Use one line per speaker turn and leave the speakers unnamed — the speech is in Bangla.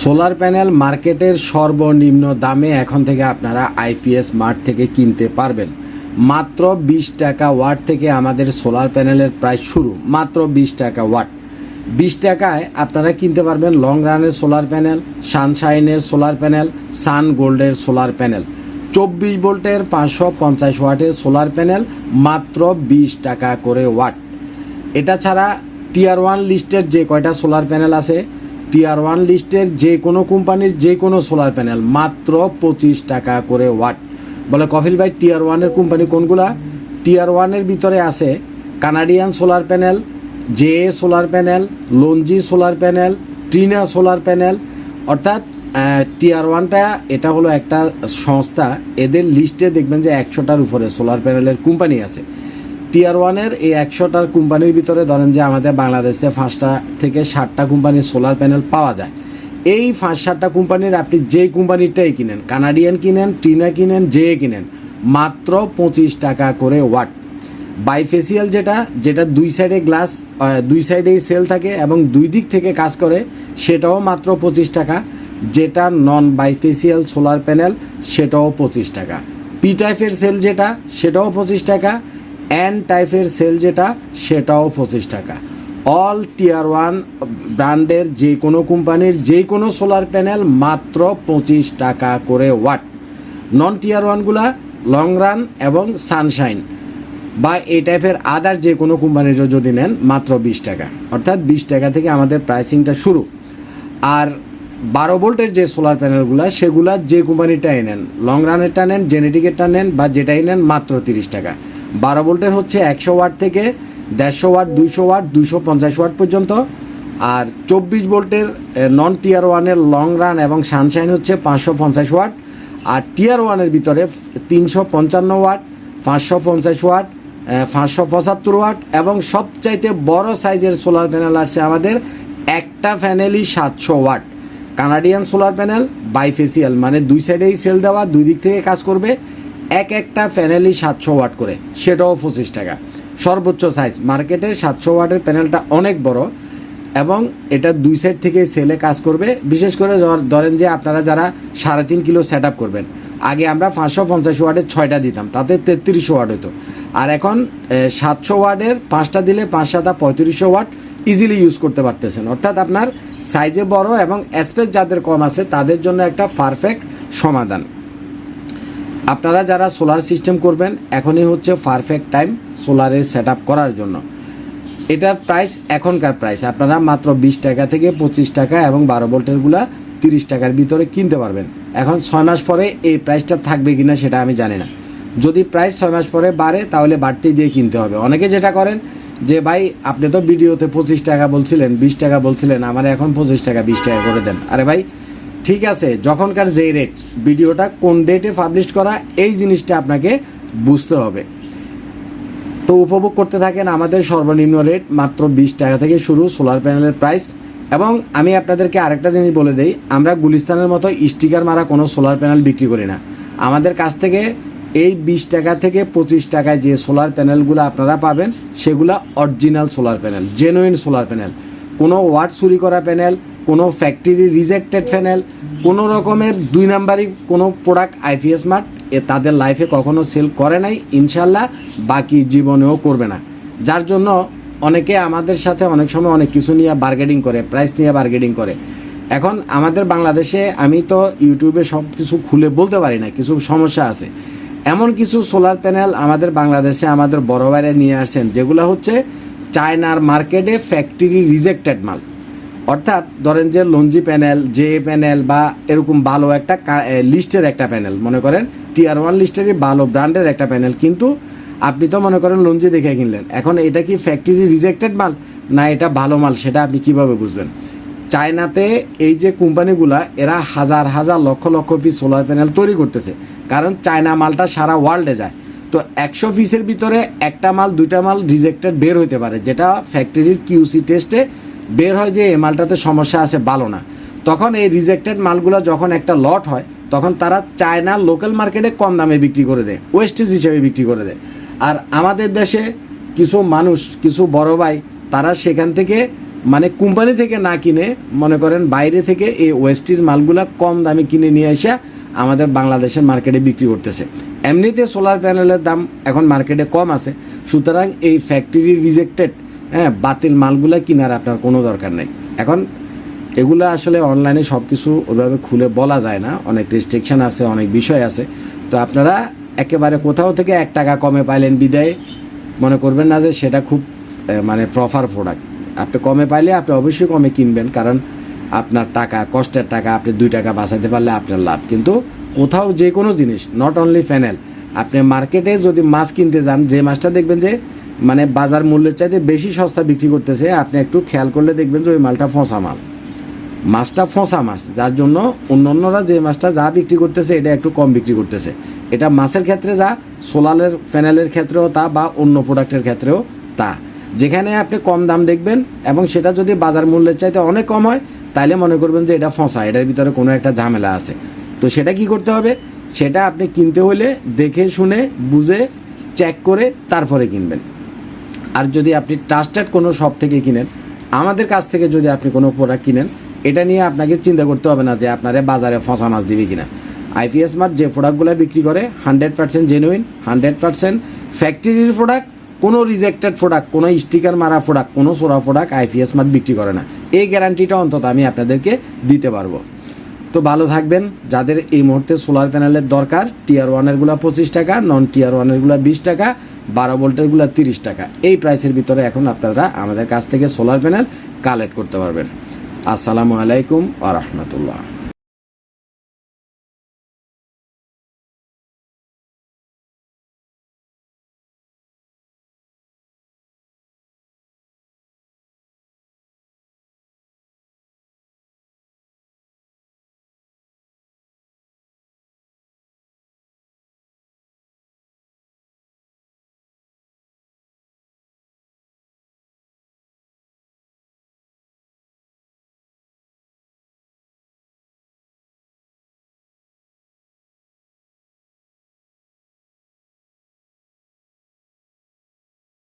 সোলার প্যানেল মার্কেটের সর্বনিম্ন দামে এখন থেকে আপনারা আইপিএস মার্ট থেকে কিনতে পারবেন। মাত্র বিশ টাকা ওয়াট থেকে আমাদের সোলার প্যানেলের প্রাইস শুরু। মাত্র বিশ টাকা ওয়াট। বিশ টাকায় আপনারা কিনতে পারবেন লং রানের সোলার প্যানেল, সানশাইনের সোলার প্যানেল, সান গোল্ডের সোলার প্যানেল। চব্বিশ ভোল্টের পাঁচশো পঞ্চাশ ওয়াটের সোলার প্যানেল মাত্র বিশ টাকা করে ওয়াট। এটা ছাড়া টিয়ার ওয়ান লিস্টের যে কয়টা সোলার প্যানেল আছে টিয়ার ওয়ান লিস্টের যে কোনো কোম্পানির যে কোনো সোলার প্যানেল মাত্র পঁচিশ টাকা করে ওয়াট বলে কফিল ভাই টিয়ার ওয়ানের কোম্পানি কোনগুলা? টিয়ার ওয়ানের ভিতরে আছে Canadian solar panel J solar panel Longi solar panel Trina solar panel অর্থাৎ টিয়ার ওয়ানটা এটা হলো একটা সংস্থা। এদের লিস্টে দেখবেন যে একশোটার উপরে সোলার প্যানেলের কোম্পানি আছে। টিয়ার ওয়ানের এই একশোটার কোম্পানির ভিতরে ধরেন যে আমাদের বাংলাদেশে পাঁচটা থেকে ষাটটা কোম্পানির সোলার প্যানেল পাওয়া যায়। এই পাঁচ সাতটা কোম্পানির আপনি যে কোম্পানিটাই কিনেন কানাডিয়ান কিনেন টিনা কিনেন জে কিনেন, মাত্র পঁচিশ টাকা করে ওয়াট বাইফেসিয়াল যেটা যেটা দুই সাইডে গ্লাস দুই সাইডেই সেল থাকে এবং দুই দিক থেকে কাজ করে, সেটাও মাত্র পঁচিশ টাকা। যেটা নন বাইফেসিয়াল সোলার প্যানেল সেটাও পঁচিশ টাকা। পি টাইপের সেল যেটা, সেটাও পঁচিশ টাকা। এন টাইপের সেল যেটা, সেটাও পঁচিশ টাকা। অল টিয়ার ওয়ান ব্র্যান্ডের যে কোনো কোম্পানির যে কোনো সোলার প্যানেল মাত্র পঁচিশ টাকা করে ওয়াট নন টিয়ার ওয়ানগুলা লং রান এবং সানশাইন বা এই টাইপের আদার যে কোনো কোম্পানিরও যদি নেন, মাত্র বিশ টাকা। অর্থাৎ বিশ টাকা থেকে আমাদের প্রাইসিংটা শুরু। আর বারো ভোল্টের যে সোলার প্যানেলগুলো সেগুলা যে কোম্পানিটাই নেন লং রানেরটা নেন জেনেটিকেরটা নেন, বা যেটাই নেন, মাত্র তিরিশ টাকা। বারো ভোল্টের হচ্ছে একশো ওয়াট থেকে দেড়শো ওয়াট, দুইশো ওয়াট, দুইশো পঞ্চাশ ওয়াট পর্যন্ত। আর চব্বিশ ভোল্টের নন টিয়ার ওয়ানের লং রান এবং সানশাইন হচ্ছে পাঁচশো পঞ্চাশ ওয়াট। আর টিয়ার ওয়ানের ভিতরে তিনশো পঞ্চান্ন ওয়াট, পাঁচশো পঞ্চাশ ওয়াট পাঁচশো পঁচাত্তর ওয়াট এবং সবচাইতে বড় সাইজের সোলার প্যানেল আসছে আমাদের একটা প্যানেলই সাতশো watt. Canadian solar panel bifacial মানে দুই সাইডেই সেল দেওয়া, দুই দিক থেকে কাজ করবে। এক একটা প্যানেলই সাতশো ওয়াট করে, সেটাও পঁচিশ টাকা। সর্বোচ্চ সাইজ মার্কেটে সাতশো ওয়াটের প্যানেলটা অনেক বড় এবং এটা দুই সাইড থেকে সেলে কাজ করবে। বিশেষ করে ধর- ধরেন যে আপনারা যারা সাড়ে তিন কিলো সেট আপ করবেন, আগে আমরা পাঁচশো পঞ্চাশ ওয়ার্ডের ছয়টা দিতাম, তাতে তেত্রিশশো ওয়ার্ড হতো। আর এখন সাতশো ওয়ার্ডের পাঁচটা দিলে পাঁচ সাতা পঁয়ত্রিশশো ওয়াট ইজিলি ইউজ করতে পারতেছেন। অর্থাৎ আপনার সাইজে বড় এবং স্পেস যাদের কম আছে, তাদের জন্য একটা পারফেক্ট সমাধান। আপনারা যারা সোলার সিস্টেম করবেন, এখনই হচ্ছে পারফেক্ট টাইম সোলারের সেট করার জন্য। এটার প্রাইস এখনকার প্রাইস আপনারা মাত্র বিশ টাকা থেকে পঁচিশ টাকা এবং বারো ভোল্টেরগুলা তিরিশ টাকার ভিতরে কিনতে পারবেন। এখন ছয় মাস পরে এই প্রাইসটা থাকবে কিনা সেটা আমি জানি না। যদি প্রাইস ছয় মাস পরে বাড়ে, তাহলে বাড়তি দিয়ে কিনতে হবে। অনেকে যেটা করেন যে, ভাই, আপনি তো ভিডিওতে পঁচিশ টাকা বলছিলেন, বিশ টাকা বলছিলেন, আমার এখন পঁচিশ টাকা, বিশ টাকা করে দেন। আরে ভাই ঠিক আছে, যখনকার যেই রেট ভিডিওটা কোন ডেটে পাবলিশ করা, এই জিনিসটা আপনাকে বুঝতে হবে। তো উপভোগ করতে থাকেন আমাদের সর্বনিম্ন রেট মাত্র বিশ টাকা থেকে শুরু সোলার প্যানেলের প্রাইস এবং আমি আপনাদেরকে আরেকটা জিনিস বলে দেই, আমরা গুলিস্তানের মতো স্টিকার মারা কোনো সোলার প্যানেল বিক্রি করি না। আমাদের কাছ থেকে এই বিশ টাকা থেকে পঁচিশ টাকায় যে সোলার প্যানেলগুলো আপনারা পাবেন, সেগুলো original solar panel genuine solar panel কোনো ওয়াট চুরি করা প্যানেল কোনো ফ্যাক্টরি রিজেক্টেড প্যানেল কোনো রকমের দুই নাম্বারই কোনো প্রোডাক্ট আইপিএস মার্ট এ তাদের লাইফে কখনো সেল করে নাই, ইনশাল্লাহ বাকি জীবনেও করবে না। যার জন্য অনেকে আমাদের সাথে অনেক সময় অনেক কিছু নিয়ে বার্গেটিং করে প্রাইস নিয়ে বার্গেটিং করে। এখন আমাদের বাংলাদেশে আমি তো ইউটিউবে সব কিছু খুলে বলতে পারি না, কিছু সমস্যা আছে। এমন কিছু সোলার প্যানেল আমাদের বাংলাদেশে আমাদের বড় বাইরে নিয়ে আসছেন, যেগুলো হচ্ছে চায়নার মার্কেটে ফ্যাক্টরি রিজেক্টেড মাল। অর্থাৎ ধরেন যে লঞ্জি প্যানেল জে প্যানেল বা এরকম ভালো একটা লিস্টের একটা প্যানেল, মনে করেন টিআর ওয়ান লিস্টেরই ভালো ব্র্যান্ডের একটা প্যানেল, কিন্তু আপনি তো মনে করেন লঞ্জি দেখে কিনলেন। এখন এটা কি ফ্যাক্টরি রিজেক্টেড মাল? না, এটা ভালো মাল, সেটা আপনি কীভাবে বুঝবেন? চায়নাতে এই যে কোম্পানিগুলা, এরা হাজার হাজার lakh lakh piece solar panel তৈরি করতেছে। কারণ চায়না মালটা সারা ওয়ার্ল্ডে যায়। তো একশো পিসের ভিতরে একটা মাল, দুইটা মাল রিজেক্টেড বের হইতে পারে, যেটা ফ্যাক্টরির কিউসি টেস্টে বের হয় যে এই মালটাতে সমস্যা আছে, ভালো না। তখন এই রিজেক্টেড মালগুলো যখন একটা লট হয়, তখন তারা চায়নার লোকাল মার্কেটে কম দামে বিক্রি করে দেয় ওয়েস্টেজ হিসেবে বিক্রি করে দেয়। আর আমাদের দেশে কিছু মানুষ, কিছু বড় ভাই, তারা সেখান থেকে মানে কোম্পানি থেকে না কিনে, মনে করেন বাইরে থেকে এই ওয়েস্টিজ মালগুলা কম দামে কিনে নিয়ে এসে আমাদের বাংলাদেশের মার্কেটে বিক্রি করতেছে। এমনিতে সোলার প্যানেলের দাম এখন মার্কেটে কম আছে। সুতরাং এই ফ্যাক্টরি রিজেক্টেড হ্যাঁ বাতিল মালগুলা কেনার আপনার কোনো দরকার নেই। এখন এগুলো আসলে অনলাইনে সব কিছু ওইভাবে খুলে বলা যায় না। অনেক রেস্ট্রিকশন আছে, অনেক বিষয় আছে। তো আপনারা একেবারে কোথাও থেকে এক টাকা কমে পাইলেন বিদায়। মনে করবেন না যে সেটা খুব মানে প্রফার প্রোডাক্ট আপনি কমে পাইলে আপনি অবশ্যই কমে কিনবেন, কারণ আপনার টাকা, কষ্টের টাকা, আপনি দুই টাকা বাঁচাতে পারলে আপনার লাভ। কিন্তু কোথাও যে কোনো জিনিস নট অনলি ফ্যানেল আপনি মার্কেটে যদি মাছ কিনতে যান, যে মাছটা দেখবেন যে মানে বাজার মূল্যের চাইতে বেশি সস্তা বিক্রি করতেছে, আপনি একটু খেয়াল করলে দেখবেন যে ওই মালটা ফসা মাল। মাছটা ফসা মাছ, যার জন্য অন্য অন্যরা যে মাছটা যা বিক্রি করতেছে, এটা একটু কম বিক্রি করতেছে। এটা মাছের ক্ষেত্রে যা, সোলারের প্যানেলের ক্ষেত্রেও তা বা অন্য প্রোডাক্টের ক্ষেত্রেও তা। যেখানে আপনি কম দাম দেখবেন এবং সেটা যদি বাজার মূল্যের চাইতে অনেক কম হয় তাহলে মনে করবেন যে এটা ফসা, এটার ভিতরে কোনো একটা ঝামেলা আছে। তো সেটা কি করতে হবে? সেটা আপনি কিনতে হলে দেখে শুনে, বুঝে চেক করে তারপরে কিনবেন। আর যদি আপনি ট্রাস্টেড কোনো শপ থেকে কিনেন, আমাদের কাছ থেকে যদি আপনি কোনো প্রোডাক্ট কিনেন, এটা নিয়ে আপনাকে চিন্তা করতে হবে না যে আপনারে বাজারে ফসা মাছ দিবে কিনা। আইপিএস মার্ট যে প্রোডাক্টগুলো বিক্রি করে hundred percent genuine hundred percent ফ্যাক্টরির প্রোডাক্ট কোনো রিজেক্টেড প্রোডাক্ট কোনো স্টিকার মারা প্রোডাক্ট কোনো সোরা প্রোডাক্ট আইপিএস মার্ট বিক্রি করে না। এই গ্যারান্টিটা অন্তত আমি আপনাদেরকে দিতে পারব। তো ভালো থাকবেন। যাদের এই মুহূর্তে সোলার প্যানেলের দরকার টিয়ার ওয়ানেরগুলো পঁচিশ টাকা নন টিয়ার ওয়ানেরগুলো বিশ টাকা বারো ভোল্টেরগুলো তিরিশ টাকা। এই প্রাইসের ভিতরে এখন আপনারা আমাদের কাছ থেকে সোলার প্যানেল কালেক্ট করতে পারবেন। আসসালামু আলাইকুম আ রহমতুল্লাহ।